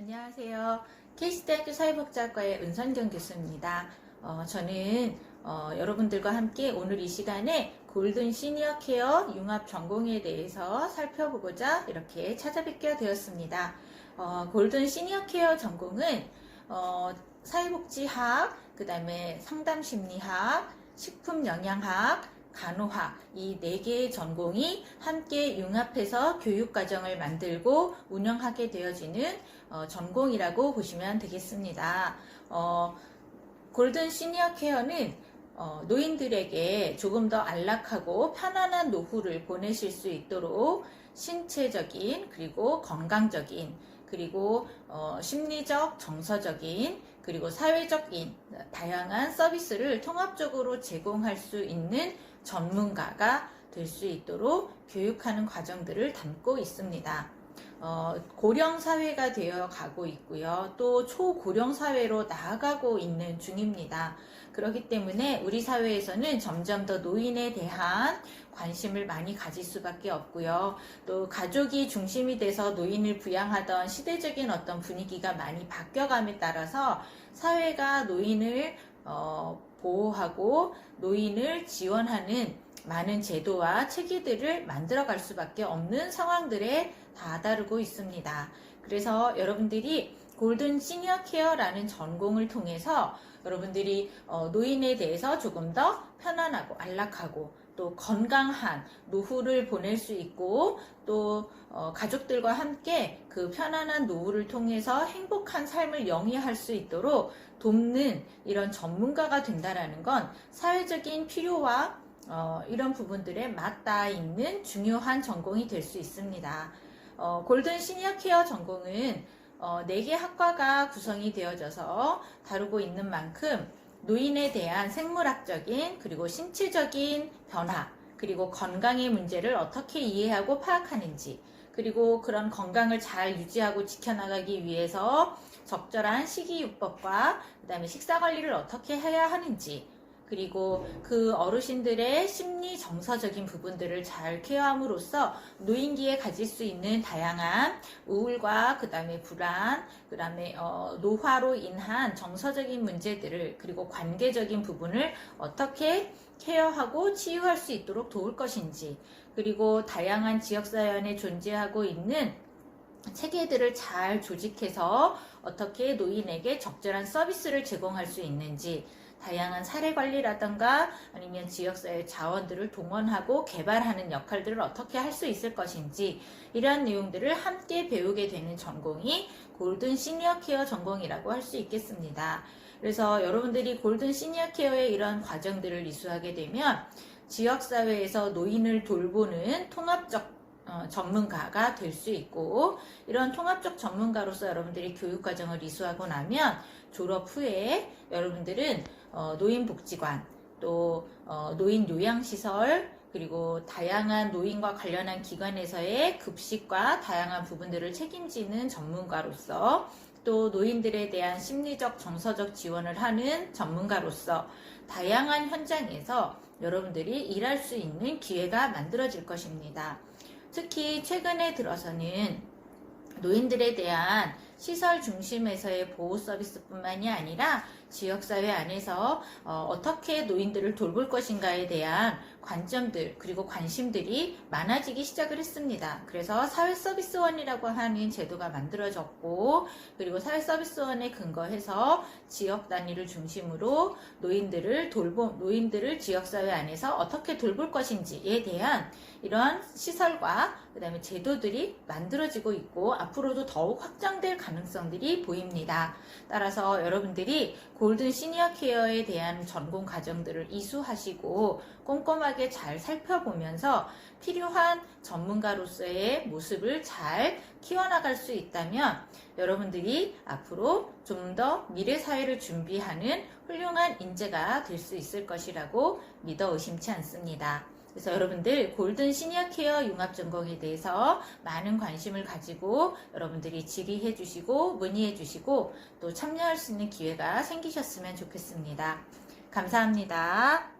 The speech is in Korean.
안녕하세요. 케이스대학교 사회복지학과의 은선경 교수입니다. 어, 저는 어, 여러분들과 함께 오늘 이 시간에 골든 시니어 케어 융합 전공에 대해서 살펴보고자 이렇게 찾아뵙게 되었습니다. 어, 골든 시니어 케어 전공은 어, 사회복지학, 그 다음에 상담심리학, 식품영양학, 간호학 이 네 개의 전공이 함께 융합해서 교육과정을 만들고 운영하게 되어지는 어, 전공이라고 보시면 되겠습니다. 어, 골든 시니어 케어는 어, 노인들에게 조금 더 안락하고 편안한 노후를 보내실 수 있도록 신체적인 그리고 건강적인 그리고 어, 심리적, 정서적인 그리고 사회적인 다양한 서비스를 통합적으로 제공할 수 있는 전문가가 될 수 있도록 교육하는 과정들을 담고 있습니다. 어, 고령 사회가 되어 가고 있고요. 또 초고령 사회로 나아가고 있는 중입니다. 그렇기 때문에 우리 사회에서는 점점 더 노인에 대한 관심을 많이 가질 수밖에 없고요. 또 가족이 중심이 돼서 노인을 부양하던 시대적인 어떤 분위기가 많이 바뀌어감에 따라서 사회가 노인을 어, 보호하고 노인을 지원하는 많은 제도와 체계들을 만들어 갈 수밖에 없는 상황들에 다다르고 있습니다. 그래서 여러분들이 골든 시니어 케어라는 전공을 통해서 여러분들이 어, 노인에 대해서 조금 더 편안하고 안락하고 또 건강한 노후를 보낼 수 있고 또 어, 가족들과 함께 그 편안한 노후를 통해서 행복한 삶을 영위할 수 있도록 돕는 이런 전문가가 된다라는 건 사회적인 필요와 어, 이런 부분들에 맞닿아 있는 중요한 전공이 될 수 있습니다. 어, 골든 시니어 케어 전공은 어, 4개 학과가 구성이 되어져서 다루고 있는 만큼 노인에 대한 생물학적인 그리고 신체적인 변화 그리고 건강의 문제를 어떻게 이해하고 파악하는지 그리고 그런 건강을 잘 유지하고 지켜나가기 위해서 적절한 식이요법과 그다음에 식사 관리를 어떻게 해야 하는지 그리고 그 어르신들의 심리 정서적인 부분들을 잘 케어함으로써 노인기에 가질 수 있는 다양한 우울과 그 다음에 불안, 그 다음에 어, 노화로 인한 정서적인 문제들을 그리고 관계적인 부분을 어떻게 케어하고 치유할 수 있도록 도울 것인지 그리고 다양한 지역사회 에 존재하고 있는 체계들을 잘 조직해서 어떻게 노인에게 적절한 서비스를 제공할 수 있는지 다양한 사례 관리라든가 아니면 지역사회 자원들을 동원하고 개발하는 역할들을 어떻게 할 수 있을 것인지 이러한 내용들을 함께 배우게 되는 전공이 골든 시니어 케어 전공이라고 할 수 있겠습니다. 그래서 여러분들이 골든 시니어 케어의 이런 과정들을 이수하게 되면 지역사회에서 노인을 돌보는 통합적 어, 전문가가 될 수 있고 이런 통합적 전문가로서 여러분들이 교육 과정을 이수하고 나면 졸업 후에 여러분들은 어, 노인복지관 또 어, 노인 요양시설 그리고 다양한 노인과 관련한 기관에서의 급식과 다양한 부분들을 책임지는 전문가로서 또 노인들에 대한 심리적 정서적 지원을 하는 전문가로서 다양한 현장에서 여러분들이 일할 수 있는 기회가 만들어질 것입니다. 특히 최근에 들어서는 노인들에 대한 시설 중심에서의 보호 서비스뿐만이 아니라 지역사회 안에서 어, 떻게 노인들을 돌볼 것인가에 대한 관점들 그리고 관심들이 많아지기 시작을 했습니다. 그래서 사회서비스원이라고 하는 제도가 만들어졌고 그리고 사회서비스원에 근거해서 지역 단위를 중심으로 노인들을 돌보 노인들을 지역사회 안에서 어떻게 돌볼 것인지에 대한 이런 시설과 그 다음에 제도들이 만들어지고 있고 앞으로도 더욱 확장될 가능성들이 보입니다. 따라서 여러분들이 골든 시니어 케어에 대한 전공 과정들을 이수하시고 꼼꼼하게 잘 살펴보면서 필요한 전문가로서의 모습을 잘 키워나갈 수 있다면 여러분들이 앞으로 좀 더 미래 사회를 준비하는 훌륭한 인재가 될 수 있을 것이라고 믿어 의심치 않습니다. 그래서 여러분들 골든 시니어 케어 융합 전공에 대해서 많은 관심을 가지고 여러분들이 질의해 주시고 문의해 주시고 또 참여할 수 있는 기회가 생기셨으면 좋겠습니다. 감사합니다.